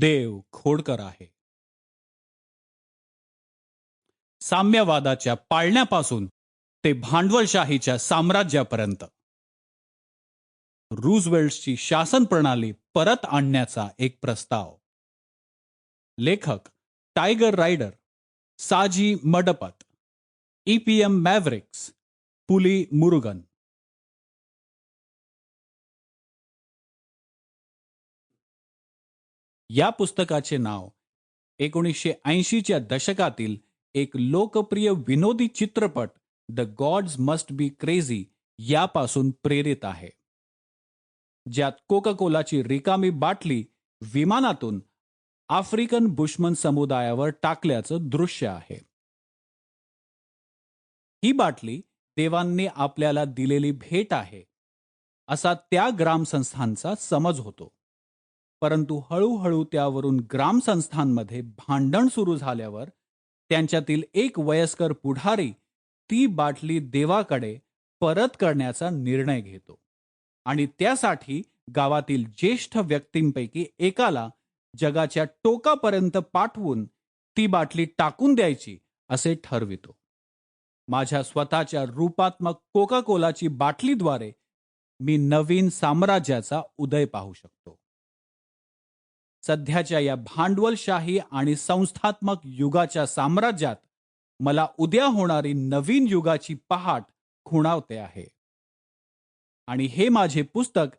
देव खोडकर आहे. साम्यवादाच्या पाळण्यापासून ते भांडवलशाहीच्या साम्राज्यापर्यंत. रूझवेल्टची शासन प्रणाली परत आणण्याचा एक प्रस्ताव. लेखक Tiger Rider Saji Madapat EPM Mavericks Puli Murugan. या पुस्तकाचे नाव एकोणीसशे ऐंशीच्या दशकातील एक लोकप्रिय विनोदी चित्रपट The Gods Must Be Crazy यापासून प्रेरित आहे. ज्यात कोका कोलाची रिकामी बाटली विमानातून आफ्रिकन बुशमन समुदायावर टाकल्याचं दृश्य आहे. ही बाटली देवांनी आपल्याला दिलेली भेट आहे असा त्या ग्रामसंस्थांचा समज होतो. परंतु हळूहळू त्यावरून ग्रामसंस्थांमध्ये भांडण सुरू झाल्यावर त्यांच्यातील एक वयस्कर पुढारी ती बाटली देवाकडे परत करण्याचा निर्णय घेतो आणि त्यासाठी गावातील ज्येष्ठ व्यक्तींपैकी एकाला जगाच्या टोकापर्यंत पाठवून ती बाटली टाकून द्यायची असे ठरवितो. माझ्या स्वतःच्या रूपात्मक कोका कोलाची बाटलीद्वारे मी नवीन साम्राज्याचा उदय पाहू शकतो. सध्याच्या या भांडवलशाही आणि संस्थात्मक युगाच्या साम्राज्यात मला उद्या होणारी नवीन युगाची पहाट खुणावते आहे. आणि हे माझे पुस्तक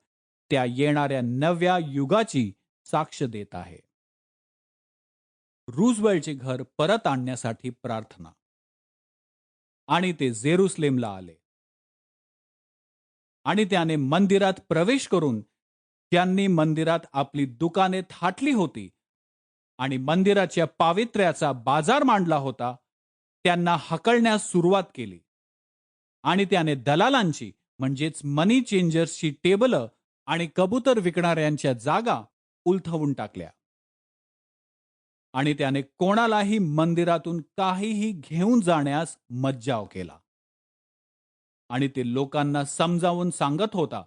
त्या येणाऱ्या नव्या युगाची साक्ष देत आहे. रुजवेलचे घर परत आणण्यासाठी प्रार्थना. आणि ते जेरुसलेमला आले. आणि त्याने मंदिरात प्रवेश करून त्यांनी मंदिरात आपली दुकाने थाटली होती आणि मंदिराच्या पावित्र्याचा बाजार मांडला होता त्यांना हकलण्यास सुरुवात केली. आणि त्याने दलालांची म्हणजेच मनी चेंजर्सची टेबल आणि कबूतर विकणाऱ्यांच्या जागा उलथवून टाकल्या. आणि त्याने कोणालाही मंदिरातून काहीही घेऊन जाण्यास मज्जाव केला. आणि ते लोकांना समजावून सांगत होता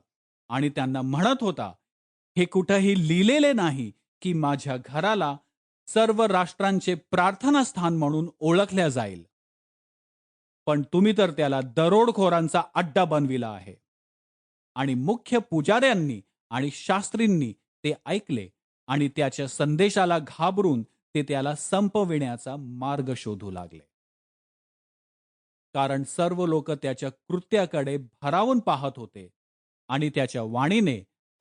आणि त्यांना म्हणत होता हे कुठंही लिहिलेले नाही की माझ्या घराला सर्व राष्ट्रांचे प्रार्थनास्थान म्हणून ओळखल्या जाईल. पण तुम्ही तर त्याला दरोडखोरांचा अड्डा बनविला आहे. आणि मुख्य पुजाऱ्यांनी आणि शास्त्रींनी ते ऐकले आणि त्याच्या संदेशाला घाबरून ते त्याला संपविण्याचा मार्ग शोधू लागले. कारण सर्व लोक त्याच्या कृत्याकडे भरावून पाहत होते आणि त्याच्या वाणीने